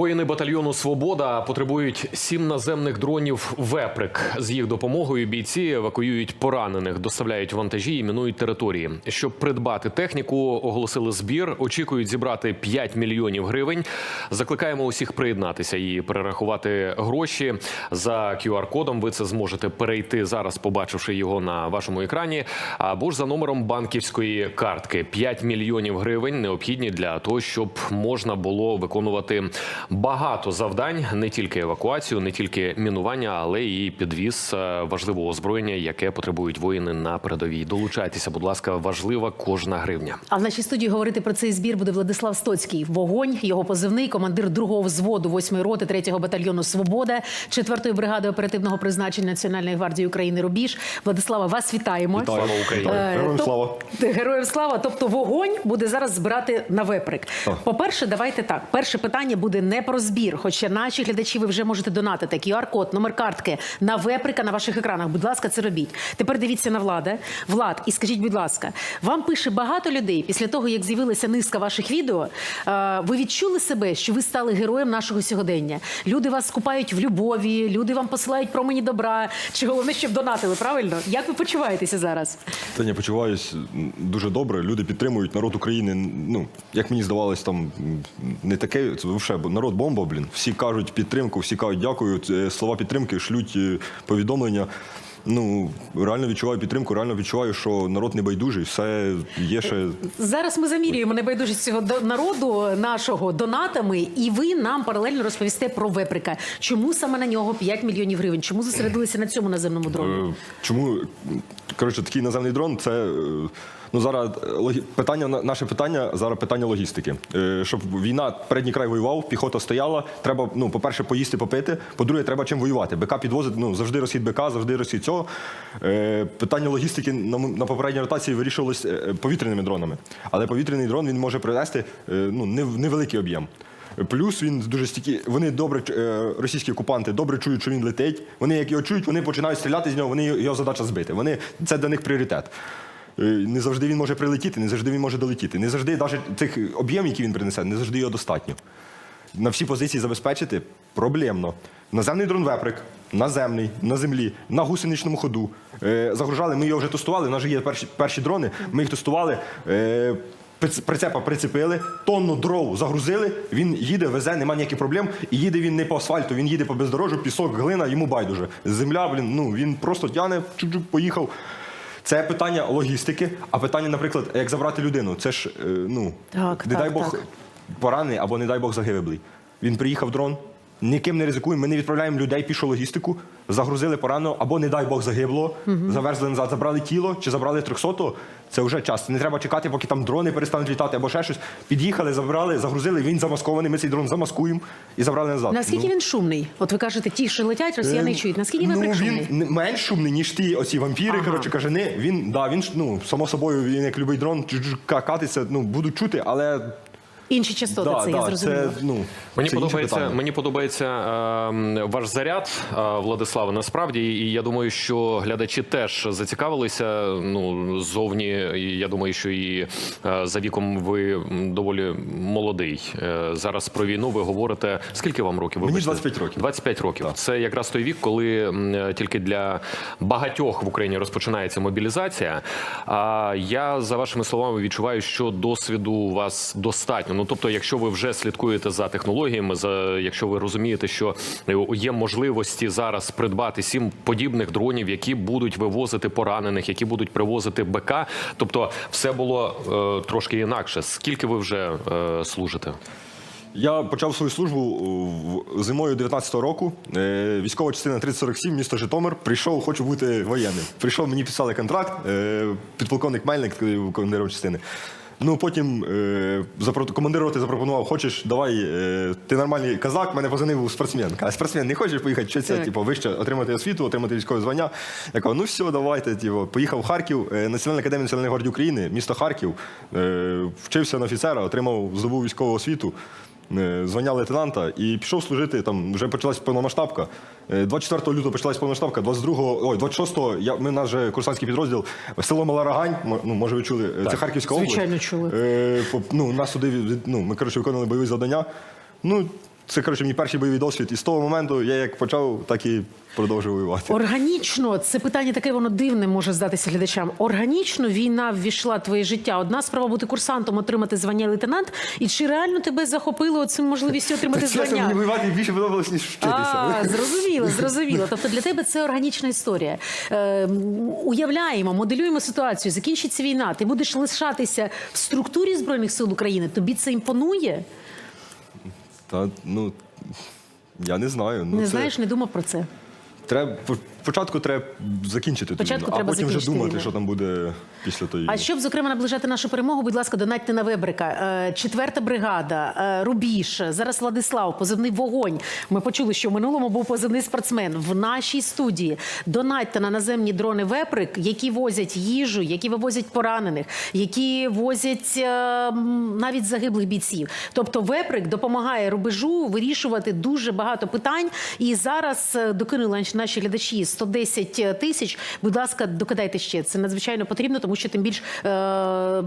Воїни батальйону Свобода потребують сім наземних дронів Веприк. З їх допомогою бійці евакуюють поранених, доставляють вантажі і мінують території. Щоб придбати техніку, оголосили збір. Очікують зібрати 5 мільйонів гривень. Закликаємо усіх приєднатися і перерахувати гроші за QR-кодом. Ви це зможете перейти зараз, побачивши його на вашому екрані, або ж за номером банківської картки. 5 мільйонів гривень необхідні для того, щоб можна було виконувати багато завдань, не тільки евакуацію, не тільки мінування, але і підвіз е, важливого озброєння, яке потребують воїни на передовій. Долучайтеся, будь ласка, важлива кожна гривня. А в нашій студії говорити про цей збір буде Владислав Стоцький. Вогонь, його позивний, командир другого взводу 8-ї роти 3-го батальйону Свобода, 4-ї бригади оперативного призначення Національної гвардії України Рубіж. Владислава, вас вітаємо. Слава Україні! Е, Героям слава. Героям слава. Тобто вогонь буде зараз збирати на веприк. По-перше, давайте так. Перше питання буде не про збір, хоча наші глядачі ви вже можете донатити. QR-код, номер картки на веприка на ваших екранах. Будь ласка, це робіть. Тепер дивіться на влада. Влад, і скажіть, будь ласка, вам пише багато людей після того, як з'явилася низка ваших відео. е, Ви відчули себе, що ви стали героєм нашого сьогодення? Люди вас скупають в любові, люди вам посилають промені добра. Чи головне, щоб донатили? Правильно? Як ви почуваєтеся зараз? Та я почуваюсь дуже добре. Люди підтримують народ України. Ну як мені здавалось, там не таке. Це народ бомба. Блін. Всі кажуть підтримку, всі кажуть дякую. Слова підтримки, шлють е, повідомлення. Ну реально відчуваю підтримку, реально відчуваю, що народ не байдужий, все є ще. Зараз ми замірюємо небайдужість цього народу нашого донатами, і ви нам паралельно розповісте про веприка. Чому саме на нього 5 мільйонів гривень? Чому зосередилися на цьому наземному дроні? Е, Чому коротше такий наземний дрон? Це е, ну зараз е, питання на- наше питання зараз питання логістики. Е, Щоб війна передній край воював, піхота стояла. Треба ну, по-перше, поїсти, попити. По-друге, треба чим воювати. БК підвозить, ну завжди розхід БК, завжди розхід цього. Е, Питання логістики на, попередній ротації вирішувалось повітряними дронами. Але повітряний дрон він може привезти е, ну, невеликий об'єм. Плюс він дуже стійкий. Вони добре російські окупанти добре чують, що він летить. Вони як його чують, вони починають стріляти з нього. Вони його задача збити. Вони це для них пріоритет. Е, Не завжди він може прилетіти, не завжди він може долетіти. Не завжди, навіть тих об'ємів, які він принесе, не завжди його достатньо. На всі позиції забезпечити проблемно. Наземний дрон Веприк, наземний, на землі, на гусеничному ходу. Е, загружали, ми його вже тестували. У нас же є перші, перші дрони. Ми їх тестували. Е, Прицепа прицепили, тонну дров загрузили, він їде, везе, немає ніяких проблем. І їде він не по асфальту, він їде по бездорожжю, пісок, глина, йому байдуже. Земля, блін, ну він просто тяне, чук-чук, поїхав. Це питання логістики, а питання, наприклад, як забрати людину. Це ж, е, ну, Так, не так, дай Бог так. поранений або, не дай Бог, загиблий. Він приїхав дрон, ніким не ризикуємо. Ми не відправляємо людей пішу логістику, загрузили пораненого, або, не дай Бог, загибло, заверзли назад, забрали тіло чи забрали 300 Це вже час. Не треба чекати, поки там дрони перестануть літати або ще щось. Під'їхали, забрали, загрузили, він замаскований. Ми цей дрон замаскуємо і забрали назад. Наскільки Ну, він шумний? От ви кажете, ті, що летять, росіяни Е, чують. Наскільки ну, він шумний? не- менш шумний, ніж ті оці вампіри, Ага. коротше кажани. Він, да, він ну, само собою, він як любий дрон, катиться, ну, будуть чути, але Інші частоти, да, це да, я зрозуміла. це, ну, Мені це подобається, мені подобається е, ваш заряд, е, Владиславе. Насправді, і я думаю, що глядачі теж зацікавилися. Ну зовні, і я думаю, що і е, за віком ви доволі молодий. Е, зараз про війну ви говорите. Скільки вам років? Мені Вибачте? 25 років. 25 років. Це якраз той вік, коли е, тільки для багатьох в Україні розпочинається мобілізація. А я за вашими словами відчуваю, що досвіду у вас достатньо. Ну тобто, якщо ви вже слідкуєте за технологіями, за якщо ви розумієте, що е, є можливості зараз придбати сім подібних дронів, які будуть вивозити поранених, які будуть привозити БК, тобто все було е, трошки інакше. Скільки ви вже е, служите? Я почав свою службу в- зимою 19-го року. Е, Військова частина 3047, місто Житомир. Прийшов, хочу бути воєнним. Прийшов, мені підписали контракт, е, підполковник Мельник, е, командир частини. Ну потім е, запро- командир роти запропонував, хочеш, давай, е, ти нормальний казак, мене позвонив спортсмен. А спортсмен, не хочеш поїхати Що Так. типу, вище отримати освіту, отримати військове звання. Я кажу, ну все, давайте. Типу, поїхав в Харків, е, Національна академія Національної гвардії України, місто Харків, е, вчився на офіцера, отримав, здобув військову освіту. Е, Звання лейтенанта і пішов служити. Там вже почалась повномасштабка. Е, 24 лютого почалась повномасштабка, 22, ой, 26-го, я, ми наш же курсантський підрозділ, село Мала Рагань, ну, може ви чули, е, це Харківська область. Звичайно, чули. Е, ну, нас туди, ну, ми, коротше, виконали бойові завдання. Ну, це коротше мій перший бойовий досвід. І з того моменту я як почав, так і продовжую воювати. Органічно це питання таке воно дивне може здатися глядачам. Органічно війна ввійшла в твоє життя. Одна справа бути курсантом, отримати звання лейтенант. І чи реально тебе захопило цим можливістю отримати Чесно, мені воювати більше подобалось, ніж вчитися. А, зрозуміло, зрозуміло. Тобто для тебе це органічна історія. Е, уявляємо, моделюємо ситуацію. Закінчиться війна. Ти будеш лишатися в структурі збройних сил України. Тобі це імпонує? Та ну я не знаю. Ну, не це... знаєш, не думав про це. Треба спочатку треба закінчити ту війну, а потім вже думати, війну. що там буде після тої. А щоб зокрема наближати нашу перемогу, будь ласка, донатьте на Вебрика. Е, Четверта бригада, е, Рубіж, зараз Владислав, позивний вогонь. Ми почули, що в минулому був позивний спортсмен в нашій студії. Донатьте на наземні дрони Веприк, які возять їжу, які вивозять поранених, які возять е, навіть загиблих бійців. Тобто, Веприк допомагає рубежу вирішувати дуже багато питань. І зараз докинули наші глядачі 110 тисяч. Будь ласка, докидайте ще. Це надзвичайно потрібно, тому що тим більш е,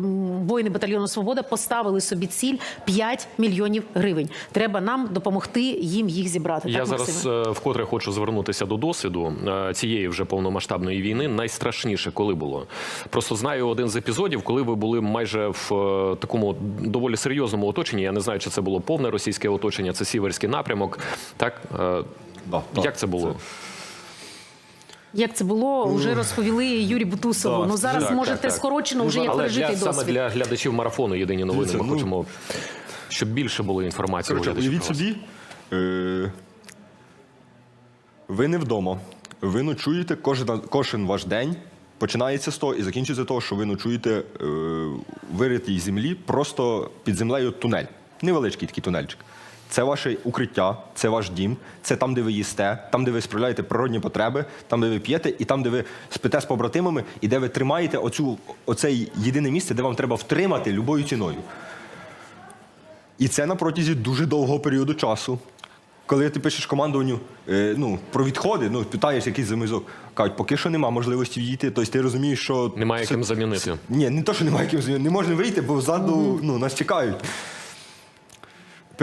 воїни батальйону Свобода поставили собі ціль 5 мільйонів гривень. Треба нам допомогти їм їх зібрати. Я так, зараз Максиме? е, вкотре хочу звернутися до досвіду е, цієї вже повномасштабної війни. Найстрашніше, коли було. Просто знаю один з епізодів, коли ви були майже в е, такому доволі серйозному оточенні. Я не знаю, чи це було повне російське оточення, це сіверський напрямок. Так Е, Да, так, як це було? Як це було, вже розповіли Юрі Бутусову. Так, ну зараз так, можете так, так. скорочено вже як Але пережитий для, саме для глядачів марафону єдині новини. Дивіться, Ми ну, хочемо, щоб більше було інформації. глядачів уявіть про вас. собі, е, ви не вдома. Ви ночуєте кожен, кожен ваш день. Починається з того і закінчується того, що ви ночуєте е, виритій землі, просто під землею тунель. Невеличкий такий тунельчик. Це ваше укриття, це ваш дім, це там, де ви їсте, там, де ви справляєте природні потреби, там, де ви п'єте, і там, де ви спите з побратимами, і де ви тримаєте оцю, оце єдине місце, де вам треба втримати любою ціною. І це на протязі дуже довгого періоду часу. Коли ти пишеш командуванню е, ну, про відходи, ну, питаєш якийсь замізок, кажуть, поки що нема можливості війти. Тобто ти розумієш, що. Немає це- ким замінити. Ні, не то, що немає ким замінити, не можна вийти, бо ззаду ну, нас чекають.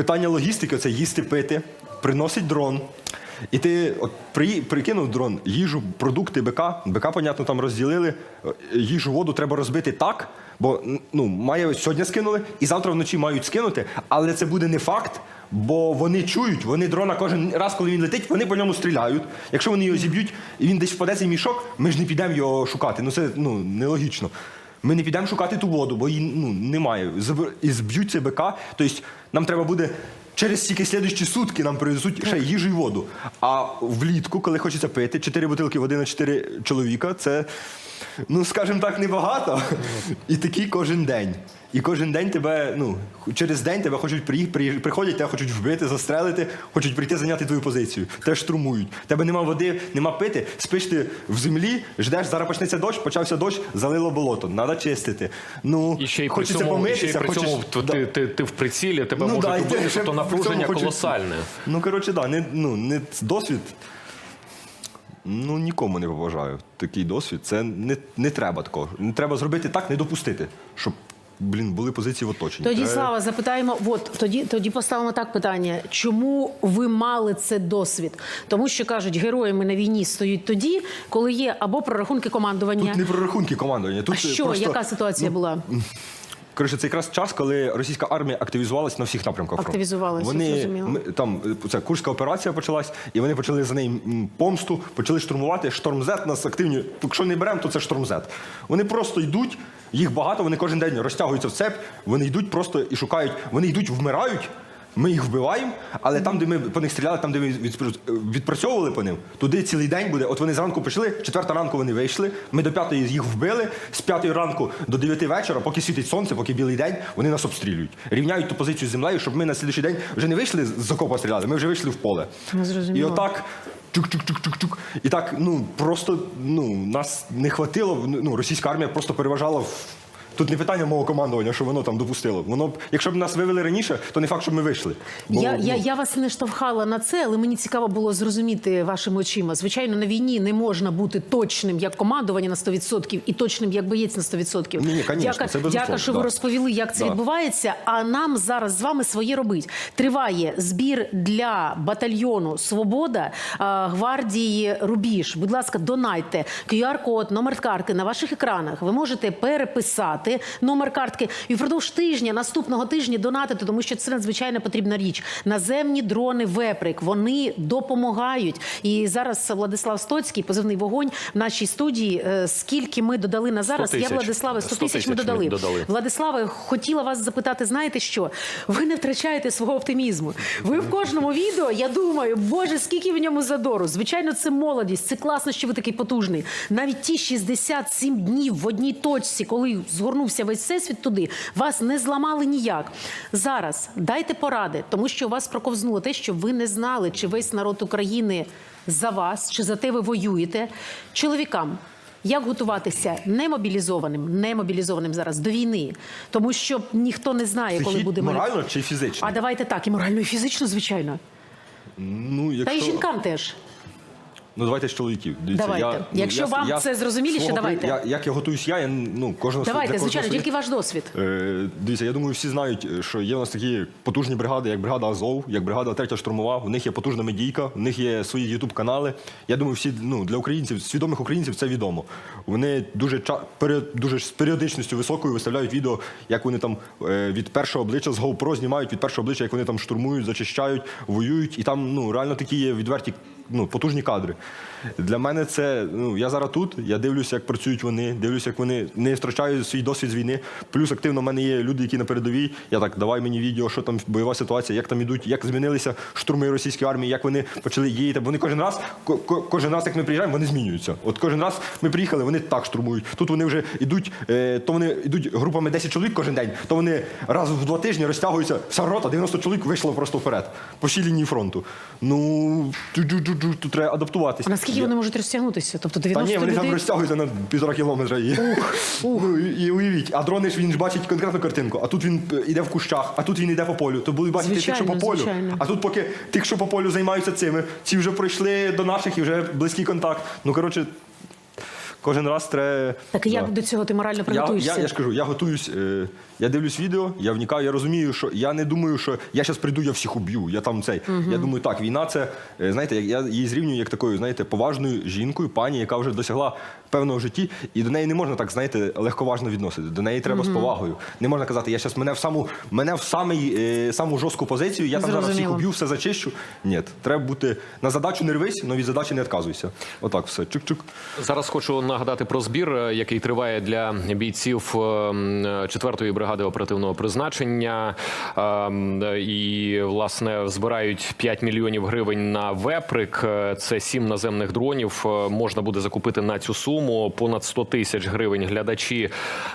Питання логістики це їсти, пити, приносить дрон. І ти от при, прикинув дрон, їжу, продукти, БК, БК, понятно, там розділили. Е, Їжу, воду треба розбити так, бо ну, має сьогодні скинули, і завтра вночі мають скинути, але це буде не факт, бо вони чують, вони дрона кожен раз, коли він летить, вони по ньому стріляють. Якщо вони його зіб'ють і він десь впаде цей мішок, ми ж не підемо його шукати. Ну це ну, нелогічно. Ми не підемо шукати ту воду, бо її ну, немає. І зб'ють це БК. Тобто нам треба буде через тільки слідчі сутки нам привезуть ще їжу і воду. А влітку, коли хочеться пити, 4 бутилки води на 4 чоловіка, це, ну скажімо так, небагато. І такі кожен день. І кожен день тебе, ну, через день тебе хочуть приїх- приїж- приходять, тебе хочуть вбити, застрелити, хочуть прийти зайняти твою позицію. Те штурмують. Тебе нема води, нема пити, спиш ти в землі, ждеш, зараз почнеться дощ, почався дощ, залило болото. Треба чистити. Ну, І ще й при хочеться цьому, і ще й при хочеш- цьому ти, Да. ти, ти, ти в прицілі, тебе Ну, можуть да, убити, тобто при напруження хочеш- колосальне. Ну, коротше, да, не, ну, не досвід. Ну, нікому не побажаю такий досвід. Це не, не треба такого. Не треба зробити так, не допустити, щоб, блін, були позиції в оточенні. Тоді Треба- Слава, запитаємо. От тоді, тоді поставимо так питання: чому ви мали це досвід? Тому що кажуть, героями на війні стоять тоді, коли є або прорахунки командування. Тут не прорахунки командування. Тут а що, просто, яка ситуація була? Коротше, це якраз час, коли російська армія активізувалась на всіх напрямках. фронту. Активізувалась, Вони ми, там це курська операція почалась, і вони почали за неї помсту, почали штурмувати. Штормзет нас активні. Якщо не беремо, то це штормзет. Вони просто йдуть, їх багато. Вони кожен день розтягуються в цепь. Вони йдуть просто і шукають. Вони йдуть, вмирають. Ми їх вбиваємо, але там, де ми по них стріляли, там, де ми відпрацьовували по ним, туди цілий день буде. От вони зранку прийшли, четверта ранку вони вийшли. Ми до п'ятої їх вбили. З п'ятої ранку до дев'яти вечора, поки світить сонце, поки білий день, вони нас обстрілюють. Рівняють ту позицію з землею, щоб ми на слідчий день вже не вийшли з окопа стріляли, ми вже вийшли в поле. І отак. Чук-чук-чук-чук-чук. І так, ну просто ну нас не хватило. Ну, російська армія просто переважала в Тут не питання мого командування, що воно там допустило. Воно б, якщо б нас вивели раніше, то не факт, щоб ми вийшли. Бо, Я, я, ну, я вас не штовхала на це, але мені цікаво було зрозуміти вашими очима. Звичайно, на війні не можна бути точним як командування на 100% і точним як боєць на 100%. Ні, ні, конечно, дяка, це безумовно, дяка, що ви розповіли, як це Да. відбувається. А нам зараз з вами своє робить. Триває збір для батальйону Свобода гвардії Рубіж. Будь ласка, донайте QR-код, номер картки на ваших екранах. Ви можете переписати номер картки і впродовж тижня, наступного тижня донатити, тому що це надзвичайно потрібна річ. Наземні дрони Веприк вони допомагають. І зараз Владислав Стоцький, позивний вогонь в нашій студії. Е, Скільки ми додали на зараз? 100 Я. Владиславе 100 100 тисяч ми додали. додали. Владиславе, хотіла вас запитати, знаєте що? Ви не втрачаєте свого оптимізму. Ви в кожному відео, я думаю, боже, скільки в ньому задору. Звичайно, це молодість, це класно, що ви такий потужний. Навіть ті 67 днів в одній точці, коли згорнувся весь всесвіт туди, вас не зламали ніяк. Зараз дайте поради, тому що у вас проковзнуло те, що ви не знали, чи весь народ України за вас, чи за те ви воюєте. Чоловікам. Як готуватися немобілізованим, немобілізованим зараз до війни, тому що ніхто не знає, коли буде морально чи фізично? А давайте так, і морально, і фізично, звичайно. ну, якщо... Та й жінкам теж. Ну давайте з чоловіків. Дивіться, Давайте. Я, Якщо вам це зрозуміліше, свого при- давайте. Я, як я готуюсь, я, я ну кожного Давайте, для кожного звичайно, своє. тільки ваш досвід. Е, Дивіться, я думаю, всі знають, що є у нас такі потужні бригади, як бригада Азов, як бригада Третя штурмова. У них є потужна медійка, у них є свої ютуб канали. Я думаю, всі ну для українців, свідомих українців, це відомо. Вони дуже ча- пере- дуже з періодичністю високою виставляють відео, як вони там е, від першого обличчя з GoPro знімають від першого обличчя, як вони там штурмують, зачищають, воюють, і там ну реально такі є відверті. Ну, потужні кадри. Для мене це, ну, я зараз тут, я дивлюся, як працюють вони, дивлюся, як вони не втрачають свій досвід з війни. Плюс активно в мене є люди, які на передовій. Я так, давай мені відео, що там бойова ситуація, як там ідуть, як змінилися штурми російської армії, як вони почали діяти. Вони кожен раз, ко- ко- кожен раз, як ми приїжджаємо, вони змінюються. От кожен раз ми приїхали, вони так штурмують. Тут вони вже йдуть, е, то вони йдуть групами 10 чоловік кожен день, то вони раз в два тижні розтягуються. Вся рота, 90 чоловік вийшло просто вперед, по всій лінії фронту. Ну тут треба адаптуватися. А наскільки вони можуть розтягнутися? Тобто та ні, вони людей? там розтягуються на півтора кілометра. І, Ну, і, і уявіть, а дрони ж він ж бачить конкретну картинку, а тут він йде іде в кущах, а тут він іде по полю. То будуть бачити тих, що по полю. звичайно. А тут поки тих, що по полю займаються цими, ці вже пройшли до наших і вже близький контакт. Ну коротше, кожен раз треба. Так як Да. до цього ти морально Я, приготуєшся? я, я ж кажу, я готуюсь, е, я дивлюсь відео, я вникаю, я розумію, що я не думаю, що я зараз прийду, я всіх уб'ю. Я там цей. Я думаю, так, війна це, е, знаєте, я її зрівнюю як такою, знаєте, поважною жінкою, пані, яка вже досягла певного в житті, і до неї не можна так, знаєте, легковажно відносити. До неї треба з повагою. Не можна казати, я зараз мене в саму мене в самий, е, саму жорстку позицію, я там зараз всіх уб'ю, все зачищу. Ні, треба бути на задачу не рвись, від задачі не відказуйся. Отак все. Чук-чук. Зараз хочу нагадати про збір, е, який триває для бійців 4-ї бригади оперативного призначення. І власне збирають 5 мільйонів гривень на веприк. Е, Це 7 наземних дронів. Е, Можна буде закупити на цю суму. Понад 100 тисяч гривень глядачі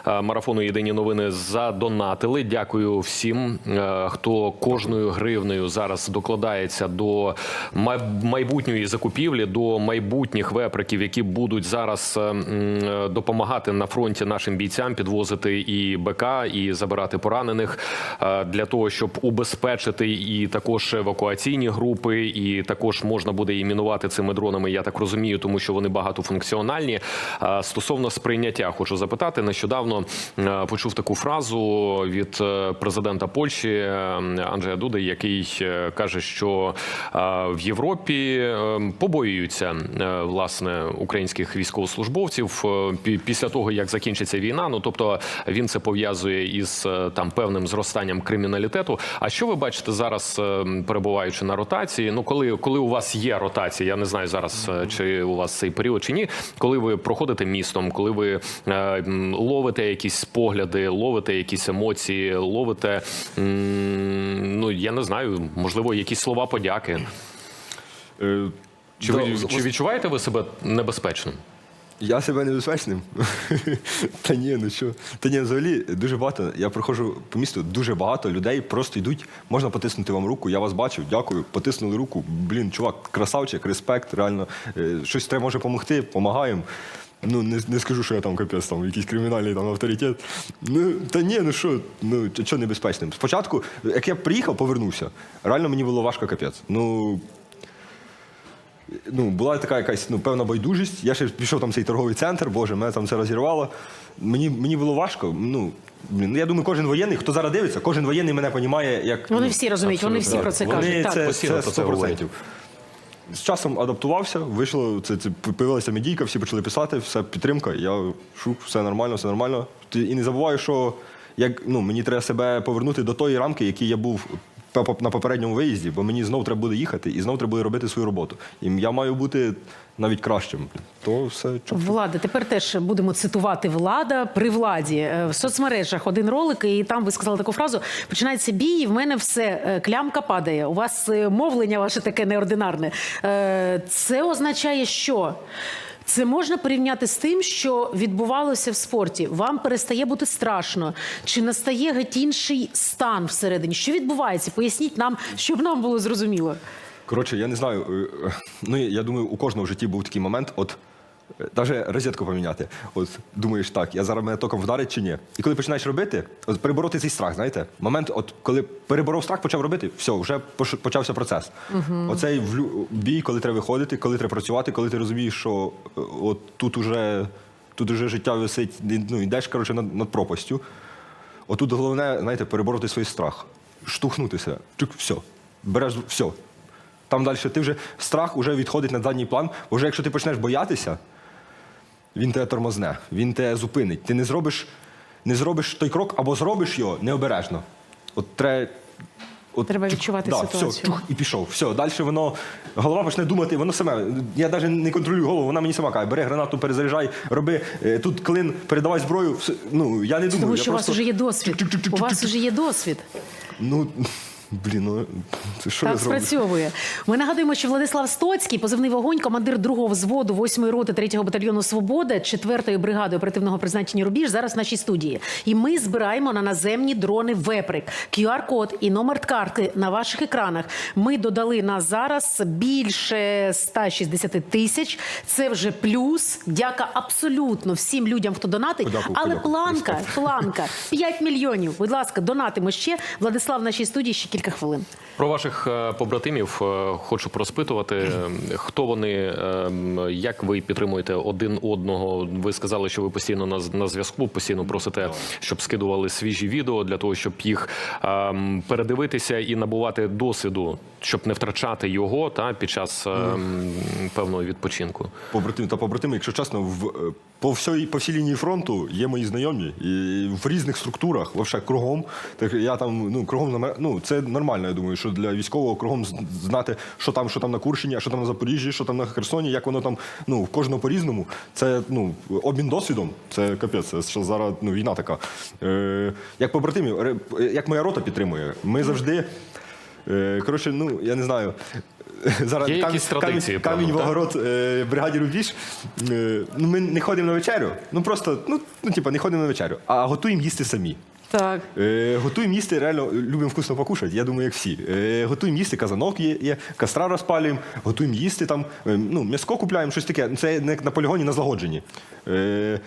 е, марафону Єдині новини задонатили. Дякую всім, е, хто кожною гривнею зараз докладається до май- майбутньої закупівлі, до майбутніх веприків, які будуть зараз е, е, допомагати на фронті нашим бійцям підвозити і БК, і забирати поранених е, для того, щоб убезпечити і також евакуаційні групи, і також можна буде і мінувати цими дронами. Я так розумію, тому що вони багатофункціональні. Е, Стосовно сприйняття, хочу запитати. Нещодавно е, почув таку фразу від е, президента Польщі е, Анджея Дуди, який е, каже, що е, в Європі е, побоюються е, власне українських військовослужбовців е, після того, як закінчиться війна. Ну тобто він це пов'язує із е, там певним зростанням криміналітету. А що ви бачите зараз, е, перебуваючи на ротації? Ну коли, коли у вас є ротація, я не знаю зараз, чи у вас цей період чи ні, коли ви проходите містом, коли ви е, ловите якісь погляди, ловите якісь емоції, ловите м, ну я не знаю, можливо, якісь слова подяки. Чи да, ви чи відчуваєте ви себе небезпечним? Я себе небезпечним. Та ні, ну що. Та ні, взагалі дуже багато. Я проходжу по місту, дуже багато людей просто йдуть. Можна потиснути вам руку. Я вас бачив, дякую. Потиснули руку. Блін, чувак, красавчик, респект, реально. Е, Щось треба може допомогти, допомагаємо. Ну, не, не скажу, що я там капець, там якийсь кримінальний там авторитет. Ну, та ні, ну що, ну що небезпечним. Спочатку, як я приїхав, повернувся, реально мені було важко капець. Ну, ну, була така якась ну, певна байдужість. Я ще пішов там в цей торговий центр, боже, мене там це розірвало. Мені, мені було важко. Ну, блін, ну, я думаю, кожен воєнний, хто зараз дивиться, кожен воєнний мене розуміє, як. Вони ну, всі розуміють, вони всі про це Вони кажуть. Так. Це, це про це 100%. говорять. З часом адаптувався, вийшло, це, це появилася медійка, всі почали писати, все підтримка. Я шук, все нормально, все нормально. І не забуваю, що як, ну, мені треба себе повернути до тої рамки, якій я був на попередньому виїзді, бо мені знов треба буде їхати і знов треба буде робити свою роботу. І я маю бути навіть кращим. То все чу- Влада, тепер теж будемо цитувати влада при владі Е, в соцмережах. Один ролик, і там ви сказали таку фразу: починається бій, і в мене все е, клямка падає. У вас е, мовлення ваше таке неординарне. Це означає, що. Це можна порівняти з тим, що відбувалося в спорті. Вам перестає бути страшно, чи настає геть інший стан всередині? Що відбувається? Поясніть нам, щоб нам було зрозуміло. Коротше, я не знаю. е, е, Ну, я думаю, у кожного в житті був такий момент, от навіть розетку поміняти. От думаєш, так, я зараз мене током вдарить чи ні. І коли починаєш робити, от перебороти цей страх, знаєте, момент, от коли переборов страх, почав робити, все, вже почався процес. Оцей влю- бій, коли треба виходити, коли треба працювати, коли ти розумієш, що е, от тут уже, тут уже життя висить, ну, йдеш коротше, над, над пропастю. Отут головне, знаєте, перебороти свій страх, штовхнутися. Чук, все. Береш все. Там далі ти вже страх вже відходить на задній план. Бо вже якщо ти почнеш боятися, він тебе тормозне, він тебе зупинить. Ти не зробиш, не зробиш той крок або зробиш його необережно. От треба. От, Треба відчувати да, ситуацію. Все, чук, і пішов. Все, далі воно голова почне думати, воно саме. Я навіть не контролюю голову, вона мені сама каже, бери гранату, перезаряджай, роби е, тут клин, передавай зброю. Все, ну я не думаю. Тому я що у вас просто... вже є досвід. У вас вже є досвід. Ну блін, ну це що я Так зроблю? спрацьовує. Ми нагадуємо, що Владислав Стоцький, позивний вогонь, командир другого взводу 8-ї роти 3-го батальйону Свобода, 4-ї бригади оперативного призначення Рубіж зараз в нашій студії. І ми збираємо на наземні дрони Веприк. QR-код і номер картки на ваших екранах. Ми додали на зараз більше 160 тисяч. Це вже плюс. Дяка абсолютно всім людям, хто донатить. Подякую, Але подякую. планка, планка 5 мільйонів. Будь ласка, донатимо ще. Владислав в нашій студії ще кілька хвилин. Про ваших е, побратимів е, хочу проспитувати. Хто вони, е, як ви підтримуєте один одного? Ви сказали, що ви постійно на, на зв'язку, постійно просите, щоб скидували свіжі відео для того, щоб їх передивитися і набувати досвіду, щоб не втрачати його та під час певного відпочинку. Побратим та побратими, якщо чесно, в по всій по всій лінії фронту є мої знайомі і в різних структурах, вообще кругом. Так я там ну кругом ну це нормально. Я думаю, що для військового кругом знати, що там, що там на Курщині, а що там на Запоріжжі, що там на Херсоні, як воно там ну в кожного по-різному. Це ну обмін досвідом. Це капець. Що зараз ну війна така. Е, як побратимів, як моя рота підтримує, ми завжди. Е, коротше, ну я не знаю. Зараз Є камінь, якісь традиції, камінь, камінь в огород е, бригаді Рубіж. Е, ну, ми не ходимо на вечерю. Ну просто, ну, ну типа, не ходимо на вечерю, а готуємо їсти самі. Так. Е, готуємо їсти, реально любимо вкусно покушати, я думаю, як всі. Е, готуємо їсти, казанок є, є, костра розпалюємо, готуємо їсти там, е, ну, м'яско купляємо, щось таке. Це не на полігоні, на злагодженні. Е,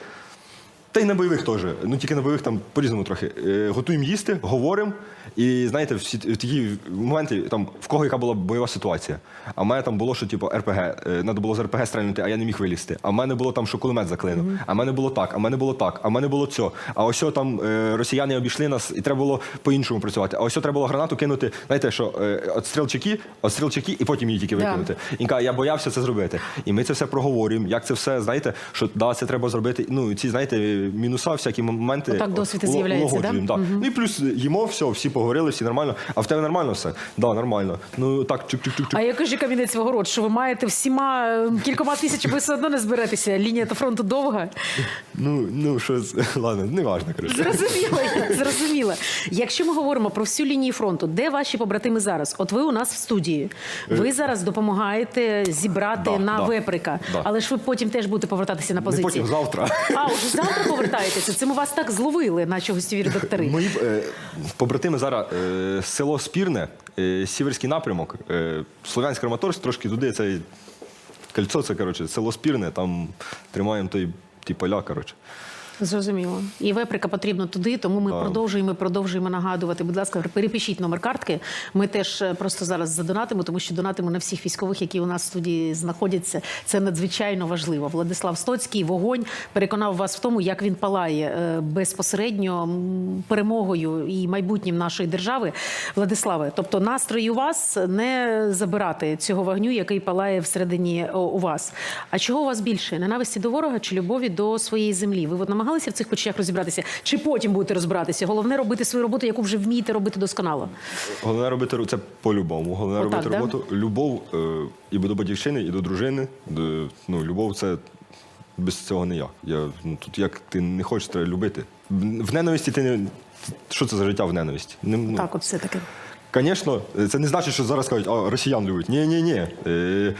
та й на бойових теж. Ну тільки на бойових там по-різному трохи. Е, готуємо їсти, говоримо. І знаєте, всі в такі моменти, там в кого яка була бойова ситуація. А в мене там було, що типу РПГ, е, треба було з РПГ стрельнути, а я не міг вилізти. А в мене було там, що кулемет заклинив. А в мене було так, а в мене було так, а в мене було цьо. А ось там е, росіяни обійшли нас, і треба було по-іншому працювати. А ось треба було гранату кинути. Знаєте, що е, от стрілчаки, от стрілчаки, і потім її тільки Да. викинути. І каже, я боявся це зробити. І ми це все проговорюємо. Як це все, знаєте, що да, це треба зробити. Ну, ці, знаєте, мінуса, всякі моменти. Отак досвід з'являється, да? да? Ну і плюс їмо, все, всі поговорили, всі нормально. А в тебе нормально все? Да, нормально. Ну так, чук-чук-чук. А який же камінець в огород, що ви маєте всіма е, кількома тисячами ви все одно не зберетеся? Лінія та фронту довга. Ну, ну що, ладно, не важно, коротше. Зрозуміло, я зрозуміла. Якщо ми говоримо про всю лінію фронту, де ваші побратими зараз? От ви у нас в студії. Ви зараз допомагаєте зібрати Да, на да. веприка, Да. але ж ви потім теж будете повертатися на Не потім, завтра. А, уже завтра повертаєтеся? Це ми вас так зловили, наче гостєві редактори. Мої е, побратими зараз е, село Спірне, е, Сіверський напрямок, е, Слов'янськ Краматорськ, трошки туди це кольцо, це коротше, село Спірне, там тримаємо той ті поля, коротше. Зрозуміло. І веприка потрібно туди, тому ми продовжуємо продовжуємо нагадувати. Будь ласка, перепишіть номер картки. Ми теж е, просто зараз задонатимо, тому що донатимо на всіх військових, які у нас в студії знаходяться. Це надзвичайно важливо. Владислав Стоцький, вогонь переконав вас в тому, як він палає е, безпосередньо перемогою і майбутнім нашої держави. Владиславе, тобто настрої у вас не забирати цього вогню, який палає всередині у вас. А чого у вас більше? Ненависті до ворога чи любові до своєї землі? Ви от намагалися в цих почуттях розібратися? Чи потім будете розбиратися? Головне робити свою роботу, яку вже вмієте робити досконало. Головне робити це по-любому. Головне робити да? роботу. Любов е, і до батьківщини, і до дружини. До, ну, любов це без цього не я. я ну, тут як ти не хочеш, треба любити. В ненависті ти не. Що це за життя в ненависті? Не, ну, Так, от все таки. Звісно, це не значить, що зараз кажуть, а росіян любить. Ні, ні, ні. Е,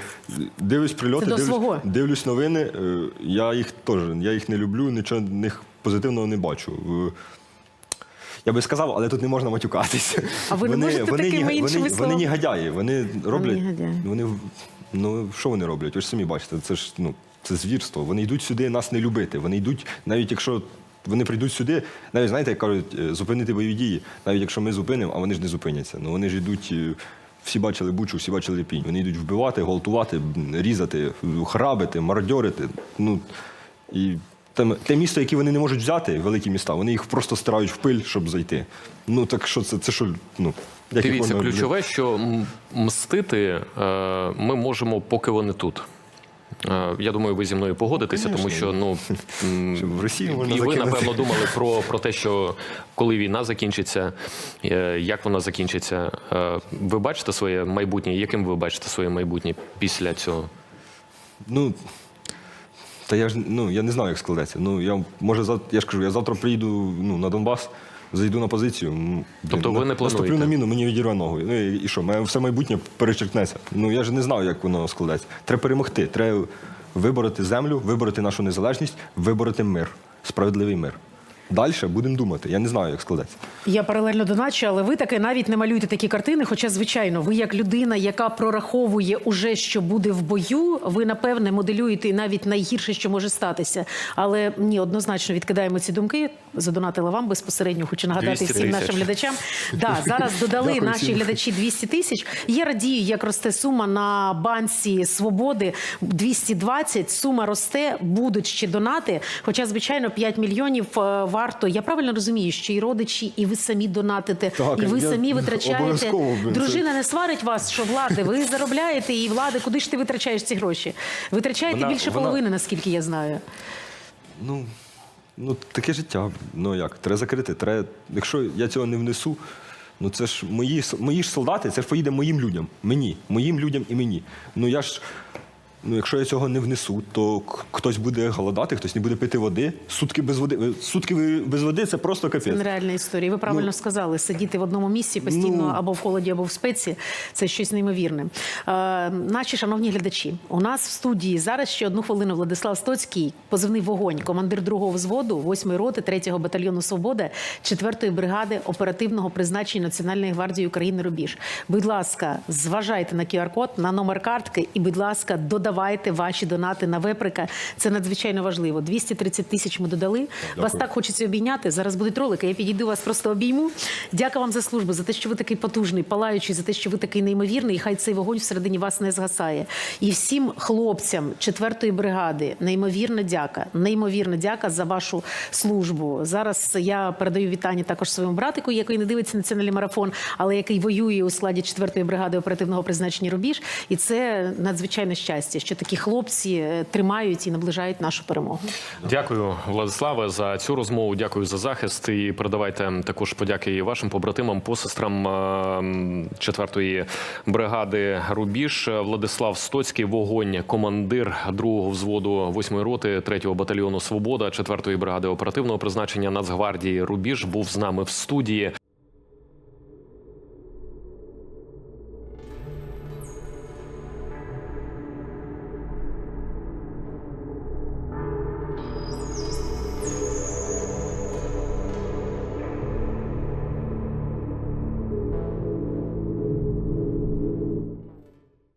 дивлюсь прильоти, Це до дивлюсь, свого. дивлюсь новини. Е, я їх теж, я їх не люблю, нічого в них позитивного не бачу. Е, я би сказав, але тут не можна матюкатися. А ви не можете такими ні- іншими вони, вони словами? негодяї. Вони роблять. Вони, ну що вони роблять? Ви ж самі бачите, це ж ну, це звірство. Вони йдуть сюди нас не любити. Вони йдуть, навіть якщо вони прийдуть сюди, навіть знаєте, як кажуть, е, зупинити бойові дії, навіть якщо ми зупинимо, а вони ж не зупиняться. Ну вони ж йдуть. е, Всі бачили бучу, всі бачили пінь. Вони йдуть вбивати, гвалтувати, різати, храбити, мародьорити. Ну і те, те місто, яке вони не можуть взяти, великі міста, вони їх просто стирають в пиль, щоб зайти. Ну так що це, це що, ну як Дивіться, можна- ключове, що мстити е, ми можемо, поки вони тут. Е, Я думаю, ви зі мною погодитеся, тому що ну в Росію можна і ви закинути. напевно думали про, про те, що коли війна закінчиться, е, як вона закінчиться. Е, Ви бачите своє майбутнє? Яким ви бачите своє майбутнє після цього? Ну, та я ж ну, я не знаю, як складеться. Ну, я, може, я ж кажу, я завтра приїду ну, на Донбас, зайду на позицію. Тобто ви не Наступлю на міну, мені відірве ногу. Ну і, і що, моє все майбутнє перечеркнеться. Ну я ж не знаю, як воно складеться. Треба перемогти. Треба вибороти землю, вибороти нашу незалежність, вибороти мир, справедливий мир. Далі будемо думати. Я не знаю, як складеться. Я паралельно доначу, але ви таки навіть не малюєте такі картини. Хоча, звичайно, ви як людина, яка прораховує уже, що буде в бою, ви напевне моделюєте навіть найгірше, що може статися. Але ні, однозначно відкидаємо ці думки. Задонатила вам безпосередньо. Хочу нагадати всім нашим глядачам. Да, зараз додали Дякую наші всім. глядачі 200 тисяч. Я радію, як росте сума на банці свободи 220. Сума росте, будуть ще донати. Хоча, звичайно, 5 мільйонів е, варто. Я правильно розумію, що і родичі, і ви самі донатите, Так, і ви самі витрачаєте. Дружина не сварить вас, що влади, ви заробляєте і влади. Куди ж ти витрачаєш ці гроші? Витрачаєте Вона- більше вона- половини, наскільки я знаю. Ну, ну таке життя. Ну як, треба закрити. Треба, якщо я цього не внесу, ну це ж мої, мої ж солдати, це ж поїде моїм людям. Мені, моїм людям і мені. Ну я ж. Ну, якщо я цього не внесу, то хтось буде голодати, хтось не буде пити води. Сутки без води. е, Сутки без води це просто Це капець. нереальна історія. Ви правильно Ну, сказали, сидіти в одному місці постійно ну, або в холоді, або в спеці це щось неймовірне. Е, наші шановні глядачі, у нас в студії зараз ще одну хвилину Владислав Стоцький, позивний вогонь, командир другого взводу, 8-ї роти, 3-го батальйону Свобода, 4-ї бригади оперативного призначення Національної гвардії України Рубіж. Будь ласка, зважайте на QR-код, на номер картки, і, будь ласка, додавайте ваші донати на веприка. Це надзвичайно важливо. 230 тисяч ми додали. Вас так хочеться обійняти. Зараз будуть ролики. Я підійду вас просто обійму. Дякую вам за службу, за те, що ви такий потужний, палаючий, за те, що ви такий неймовірний. І хай цей вогонь всередині вас не згасає. І всім хлопцям 4-ї бригади неймовірна дяка. Неймовірна дяка за вашу службу. Зараз я передаю вітання також своєму братику, який не дивиться національний марафон, але який воює у складі 4-ї бригади оперативного призначення Рубіж. І це надзвичайне щастя, що такі хлопці е, тримають і наближають нашу перемогу. Дякую, Владиславе, за цю розмову. Дякую за захист. І передавайте також подяки і вашим побратимам, посестрам е, 4-ї бригади Рубіж. Владислав Стоцький, вогонь, командир другого взводу 8-ї роти 3-го батальйону Свобода 4-ї бригади оперативного призначення Нацгвардії Рубіж був з нами в студії.